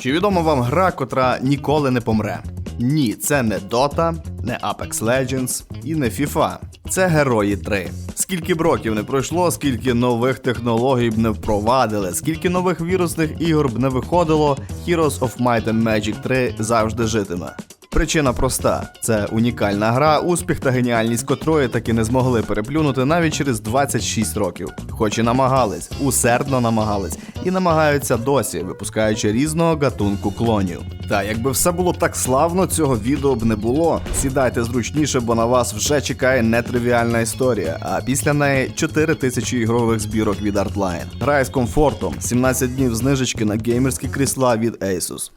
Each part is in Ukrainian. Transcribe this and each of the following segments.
Чи відома вам гра, котра ніколи не помре? Ні, це не Dota, не Apex Legends і не FIFA. Це Герої 3. Скільки б років не пройшло, скільки нових технологій б не впровадили, скільки нових вірусних ігор б не виходило, Heroes of Might and Magic 3 завжди житиме. Причина проста: це унікальна гра, успіх та геніальність котрої таки не змогли переплюнути навіть через 26 років. Хоч і намагались, усердно намагались, і намагаються досі, випускаючи різного гатунку клонів. Та якби все було так славно, цього відео б не було. Сідайте зручніше, бо на вас вже чекає нетривіальна історія. А після неї 4 тисячі ігрових збірок від Artline. Грай з комфортом, 17 днів знижечки на геймерські крісла від Asus.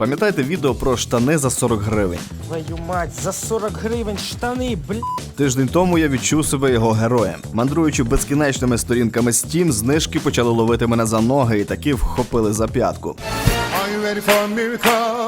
Пам'ятаєте відео про штани за 40 гривень? Твою мать, за 40 гривень штани, бля. Тиждень тому я відчув себе його героєм. Мандруючи безкінечними сторінками Steam, знижки почали ловити мене за ноги і таки вхопили за п'ятку. Are you ready for a miracle?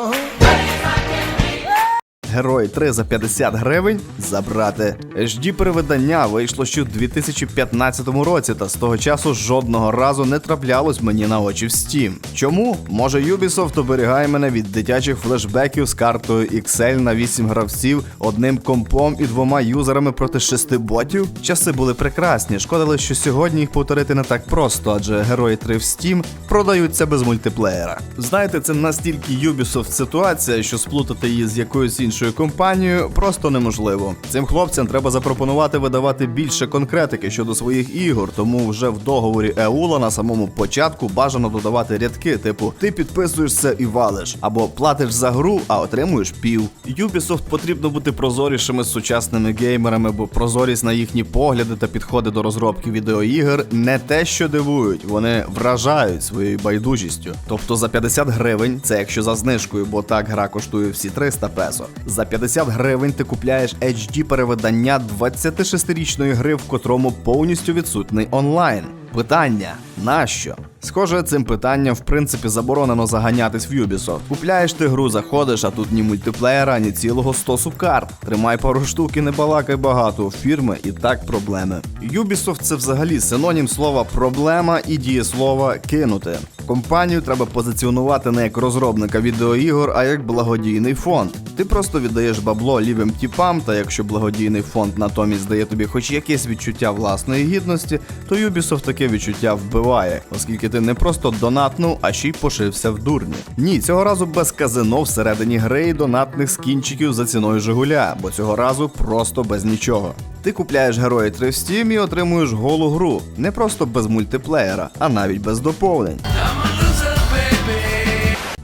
Герой 3 за 50 гривень забрати. HD перевидання вийшло ще у 2015 році, та з того часу жодного разу не траплялось мені на очі в Steam. Чому? Може Ubisoft оберігає мене від дитячих флешбеків з картою XL на 8 гравців, одним компом і двома юзерами проти шести ботів? Часи були прекрасні. Шкода лише, що сьогодні їх повторити не так просто, адже герої 3 в Steam продаються без мультиплеєра. Знаєте, це настільки Ubisoft ситуація, що сплутати її з якоюсь іншою компанією просто неможливо. Цим хлопцям треба запропонувати видавати більше конкретики щодо своїх ігор, тому вже в договорі Еула на самому початку бажано додавати рядки, типу ти підписуєшся і валиш, або платиш за гру, а отримуєш пів. Ubisoft потрібно бути прозорішими з сучасними геймерами, бо прозорість на їхні погляди та підходи до розробки відеоігр не те, що дивують, вони вражають своєю байдужістю. Тобто за 50 гривень, це якщо за знижкою, бо так гра коштує всі 300 песо. За 50 гривень ти купляєш HD перевидання 26-річної гри, в котрому повністю відсутний онлайн. Питання нащо? Схоже, цим питанням в принципі заборонено заганятись в Ubisoft. Купляєш ти гру, заходиш, а тут ні мультиплеєра, ні цілого стосу карт. Тримай пару штук і не балакай багато. Фірми і так проблеми. Ubisoft це взагалі синонім слова проблема і дієслова кинути. Компанію треба позиціонувати не як розробника відеоігор, а як благодійний фонд. Ти просто віддаєш бабло лівим тіпам, та якщо благодійний фонд натомість дає тобі хоч якесь відчуття власної гідності, то Ubisoft таке відчуття вбиває, оскільки ти не просто донатнув, а ще й пошився в дурні. Ні, цього разу без казино всередині гри і донатних скінчиків за ціною Жигуля, бо цього разу просто без нічого. Ти купляєш герої 3 в Steam і отримуєш голу гру, не просто без мультиплеєра, а навіть без доповнень.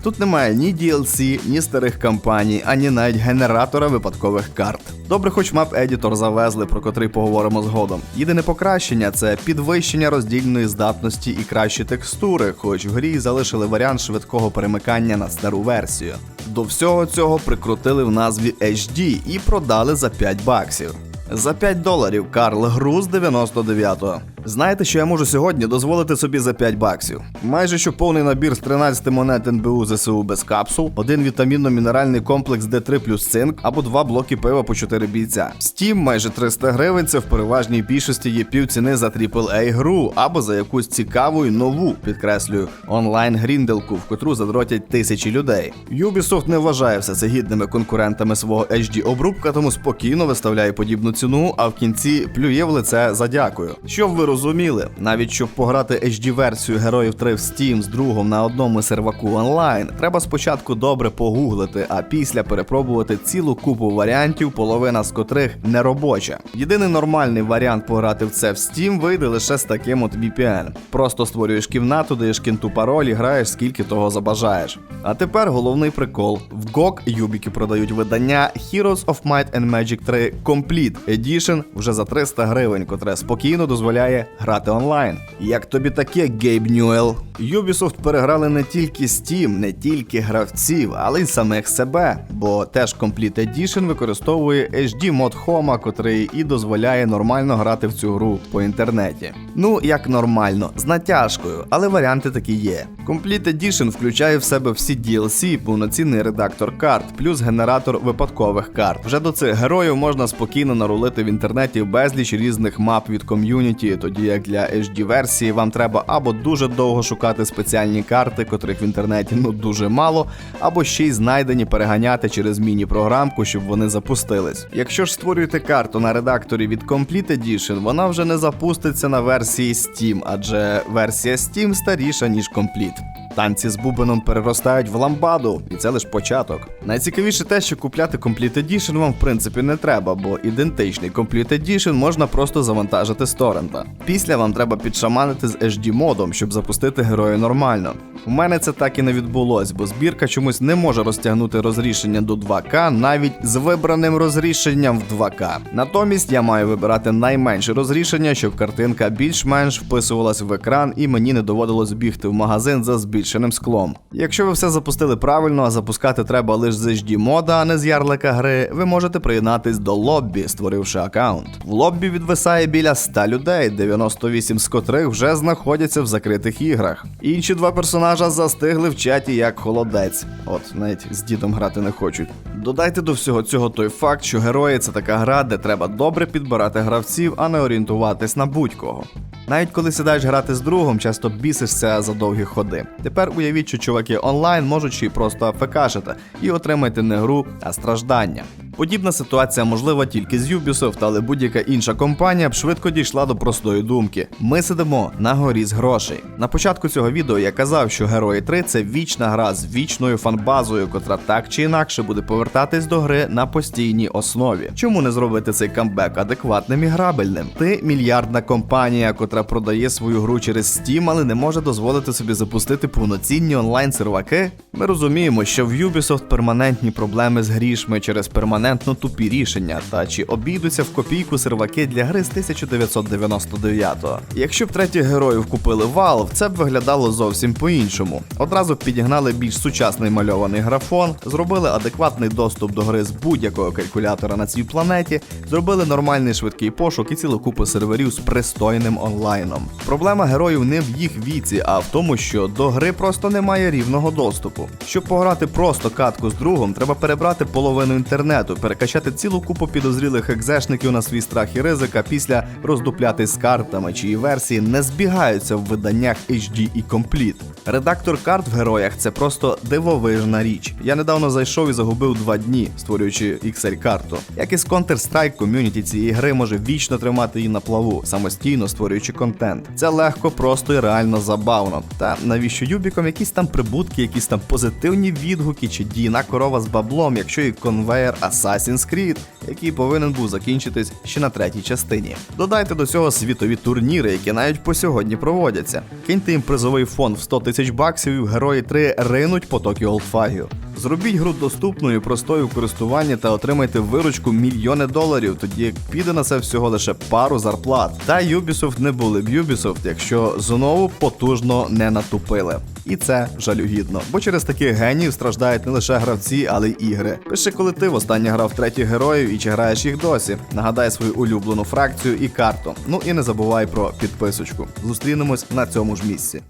Тут немає ні DLC, ні старих кампаній, ані навіть генератора випадкових карт. Добре, хоч мап едітор завезли, про котрий поговоримо згодом. Єдине покращення це підвищення роздільної здатності і кращі текстури, хоч в грі залишили варіант швидкого перемикання на стару версію. До всього цього прикрутили в назві HD і продали за 5 баксів. За 5 доларів Карл Гру з 99-го. Знаєте, що я можу сьогодні дозволити собі за 5 баксів? Майже що повний набір з 13 монет НБУ ЗСУ без капсул, один вітамінно-мінеральний комплекс D3 плюс цинк або два блоки пива по 4 бійця. Steam майже 300 гривень, це в переважній більшості є півціни за AAA гру або за якусь цікаву і нову, підкреслюю, онлайн грінделку, в котру задротять тисячі людей. Ubisoft не вважає все це гідними конкурентами свого HD обрубка, тому спокійно виставляє подібну ціну, а в кінці плює в лице за дякую. Щоб ви розуміли, навіть щоб пограти HD-версію Героїв 3 в Steam з другом на одному серваку онлайн, треба спочатку добре погуглити, а після перепробувати цілу купу варіантів, половина з котрих не робоча. Єдиний нормальний варіант пограти в це в Steam вийде лише з таким от VPN. Просто створюєш кімнату, даєш кінту пароль і граєш скільки того забажаєш. А тепер головний прикол: в GOG юбіки продають видання Heroes of Might and Magic 3 Complete Edition вже за 300 гривень, котре спокійно дозволяє грати онлайн. Як тобі таке, Гейб Ньюел? Ubisoft переграли не тільки Steam, не тільки гравців, але й самих себе, бо теж Complete Edition використовує HD мод Homa, котрий і дозволяє нормально грати в цю гру по інтернеті. Ну, як нормально, з натяжкою, але варіанти такі є. Complete Edition включає в себе всі DLC, повноцінний редактор карт, плюс генератор випадкових карт. Вже до цих героїв можна спокійно нарулити в інтернеті безліч різних мап від ком'юніті, тоді як для HD версії вам треба або дуже довго шукати спеціальні карти, котрих в інтернеті ну дуже мало, або ще й знайдені переганяти через міні-програмку, щоб вони запустились. Якщо ж створюєте карту на редакторі від Complete Edition, вона вже не запуститься на версії Steam, адже версія Steam старіша ніж Complete. Танці з бубеном переростають в ламбаду, і це лише початок. Найцікавіше те, що купляти Complete Edition вам в принципі не треба, бо ідентичний Complete Edition можна просто завантажити з торрента. Після вам треба підшаманити з HD модом, щоб запустити героя нормально. У мене це так і не відбулось, бо збірка чомусь не може розтягнути розрішення до 2К навіть з вибраним розрішенням в 2К. Натомість я маю вибирати найменше розрішення, щоб картинка більш-менш вписувалась в екран і мені не доводилось бігти в магазин за збільшеним склом. Якщо ви все запустили правильно, а запускати треба лише з HD мода, а не з ярлика гри, ви можете приєднатись до лоббі, створивши аккаунт. В лоббі відвисає біля 100 людей, 98 з котрих вже знаходяться в закритих іграх. Інші два персонажа застигли в чаті як холодець. От навіть з дідом грати не хочуть. Додайте до всього цього той факт, що герої це така гра, де треба добре підбирати гравців, а не орієнтуватись на будь-кого. Навіть коли сідаєш грати з другом, часто бісишся за довгі ходи. Тепер уявіть, що чуваки онлайн можуть ще й просто афекашити і отримайте не гру, а страждання. Подібна ситуація можлива тільки з Ubisoft, але будь-яка інша компанія б швидко дійшла до простої думки: ми сидимо на горі з грошей. На початку цього відео я казав, що Герої 3 це вічна гра з вічною фанбазою, котра так чи інакше буде повертатись до гри на постійній основі. Чому не зробити цей камбек адекватним і грабельним? Ти мільярдна компанія, котра продає свою гру через Steam, але не може дозволити собі запустити повноцінні онлайн серваки. Ми розуміємо, що в Ubisoft перманентні проблеми з грішми через перманентно тупі рішення, та чи обійдуться в копійку серваки для гри з 1999-го. Якщо б третіх героїв купили Valve, це б виглядало зовсім по-іншому. Одразу б підігнали більш сучасний мальований графон, зробили адекватний доступ до гри з будь-якого калькулятора на цій планеті, зробили нормальний швидкий пошук і цілу купу серверів з пристойним онлайном. Проблема героїв не в їх віці, а в тому, що до гри просто немає рівного доступу. Щоб пограти просто катку з другом, треба перебрати половину інтернету, перекачати цілу купу підозрілих екзешників на свій страх і ризик, а після роздупляти з картами, чиї версії не збігаються в виданнях HD і Complete. Редактор карт в героях це просто дивовижна річ. Я недавно зайшов і загубив два дні, створюючи XL-карту. Як і з Counter-Strike, ком'юніті цієї гри може вічно тримати її на плаву, самостійно створюючи контент. Це легко, просто і реально забавно. Та навіщо Юбіком якісь там прибутки, якісь там позитивні відгуки чи дійна корова з баблом, якщо і конвейер Assassin's Creed, який повинен був закінчитись ще на третій частині. Додайте до цього світові турніри, які навіть по сьогодні проводяться. Киньте їм призовий фонд в 100 тисяч баксів, і герої 3 ринуть потоки олдфагів. Зробіть гру доступною, простою в користуванні та отримайте виручку мільйони доларів, тоді як піде на це всього лише пару зарплат. Та Ubisoft не були б Ubisoft, якщо знову потужно не натупили. І це жалюгідно, бо через таких геніїв страждають не лише гравці, але й ігри. Пиши, коли ти востаннє грав третіх героїв і чи граєш їх досі. Нагадай свою улюблену фракцію і карту. Ну і не забувай про підписочку. Зустрінемось на цьому ж місці.